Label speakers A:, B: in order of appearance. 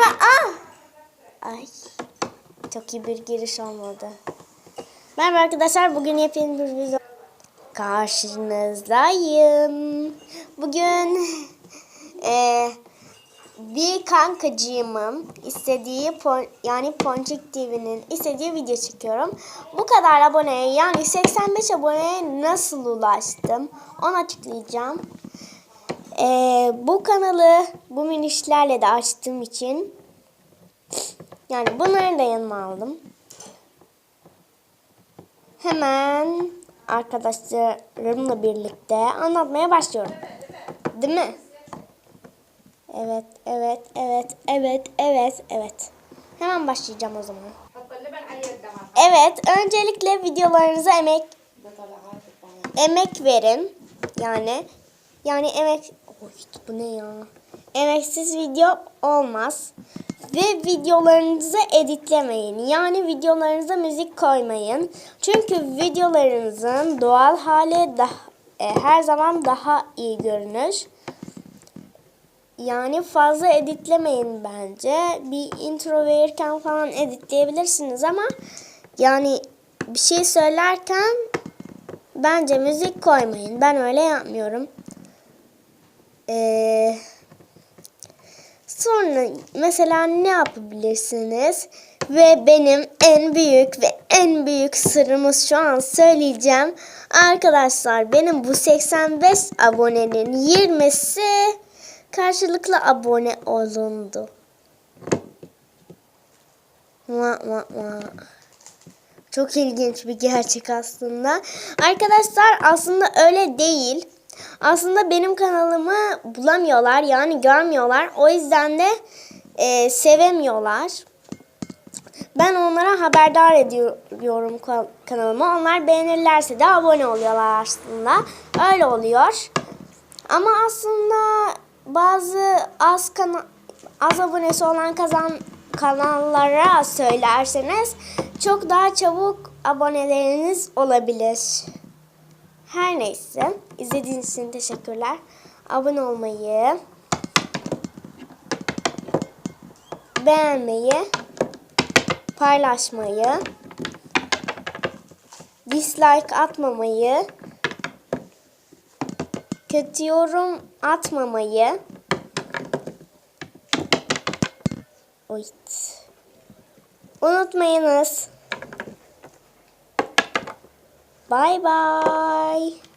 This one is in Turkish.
A: Merhaba. Ah! Ay. Çok iyi bir giriş olmadı. Merhaba arkadaşlar. Bugün yepyeni bir video karşınızdayım. Bugün eee bir kankacığımın istediği pon, yani Ponçik TV'nin istediği video çekiyorum. Bu kadar aboneye yani 85 aboneye nasıl ulaştım onu açıklayacağım. Ee, bu kanalı bu minişlerle de açtığım için yani bunları da yanıma aldım. Hemen arkadaşlarımla birlikte anlatmaya başlıyorum. Değil mi? Evet, evet, evet, evet, evet, evet. Hemen başlayacağım o zaman. Evet, öncelikle videolarınıza emek emek verin. Yani yani emek Oy, bu ne ya? Emeksiz video olmaz. Ve videolarınızı editlemeyin. Yani videolarınıza müzik koymayın. Çünkü videolarınızın doğal hali daha, e, her zaman daha iyi görünür. Yani fazla editlemeyin bence. Bir intro verirken falan editleyebilirsiniz ama yani bir şey söylerken bence müzik koymayın. Ben öyle yapmıyorum. Ee, sonra mesela ne yapabilirsiniz? Ve benim en büyük ve en büyük sırrımız şu an söyleyeceğim. Arkadaşlar benim bu 85 abonenin 20'si karşılıklı abone olundu. Mua, mua, mua. Çok ilginç bir gerçek aslında. Arkadaşlar aslında öyle değil. Aslında benim kanalımı bulamıyorlar yani görmüyorlar. O yüzden de e, sevemiyorlar. Ben onlara haberdar ediyorum kanalıma. Onlar beğenirlerse de abone oluyorlar aslında. Öyle oluyor. Ama aslında bazı az kana az abonesi olan kazan kanallara söylerseniz çok daha çabuk aboneleriniz olabilir. Her neyse izlediğiniz için teşekkürler. Abone olmayı, beğenmeyi, paylaşmayı, dislike atmamayı, kötü yorum atmamayı. Unutmayınız. Bye bye.